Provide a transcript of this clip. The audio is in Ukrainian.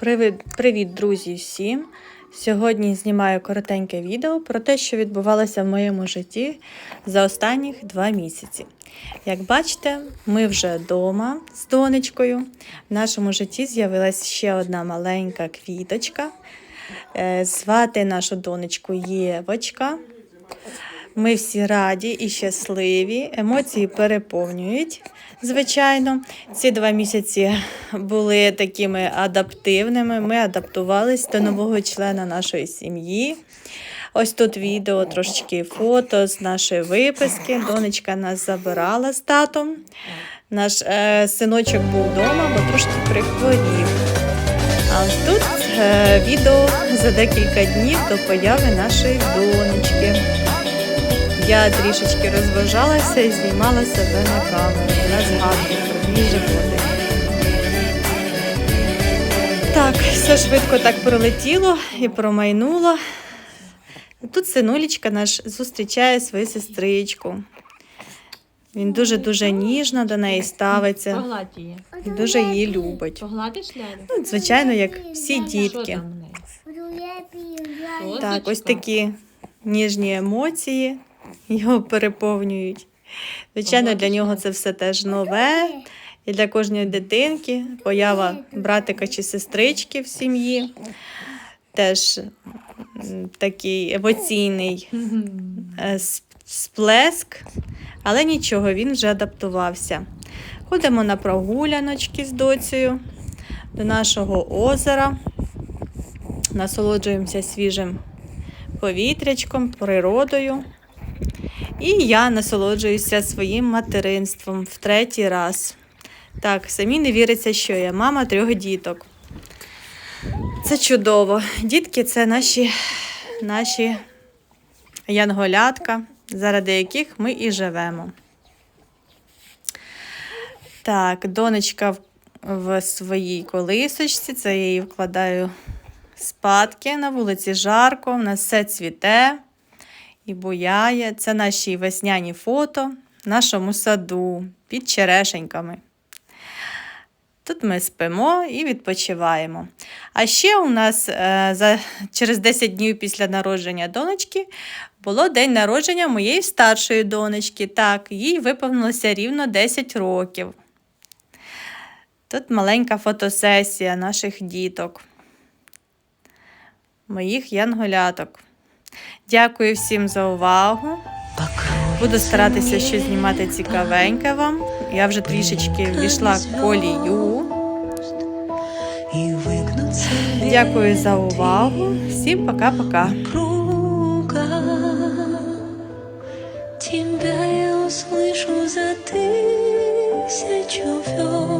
Привіт, привіт, друзі, всім! Сьогодні знімаю коротеньке відео про те, що відбувалося в моєму житті за останніх два місяці. Як бачите, ми вже вдома з донечкою. В нашому житті з'явилася ще одна маленька квіточка. Е, Звати нашу донечку Євочка. Ми всі раді і щасливі, емоції переповнюють. Звичайно, ці два місяці були такими адаптивними. Ми адаптувались до нового члена нашої сім'ї. Ось тут відео, трошечки фото з нашої виписки. Донечка нас забирала з татом. Наш е, синочок був вдома, бо трошки прихворів. А ось тут е, відео за декілька днів до появи нашої донечки. Я трішечки розважалася і знімала себе на камеру на згадку про мій животик. Так, все швидко так пролетіло і промайнуло. Тут синулічка наш зустрічає свою сестричку. Він дуже-дуже ніжно до неї ставиться її. і дуже її любить. Погладиш? Ну, звичайно, як всі дітки. Так, ось такі ніжні емоції його переповнюють. Звичайно, для нього це все теж нове. І для кожної дитинки поява братика чи сестрички в сім'ї теж такий емоційний е, сплеск, але нічого, він вже адаптувався. Ходимо на прогуляночки з доцею до нашого озера, насолоджуємося свіжим повітрячком, природою. І я насолоджуюся своїм материнством в третій раз. Так, самі не віриться, що я мама трьох діток. Це чудово. Дітки це наші, наші янголятка, заради яких ми і живемо. Так, донечка в, своїй колисочці, це я її вкладаю спадки. На вулиці жарко, в нас все цвіте і буяє. Це наші весняні фото в нашому саду під черешеньками. Тут ми спимо і відпочиваємо. А ще у нас е, за, через 10 днів після народження донечки було день народження моєї старшої донечки. Так, їй виповнилося рівно 10 років. Тут маленька фотосесія наших діток, моїх янголяток. Дякую всім за увагу. Буду старатися щось знімати цікавеньке вам. Я вже трішечки ввійшла в колію. И выгнуться Дякую за увагу. Всім пока-пока. круга. Тебя я услышу за тысячу верст.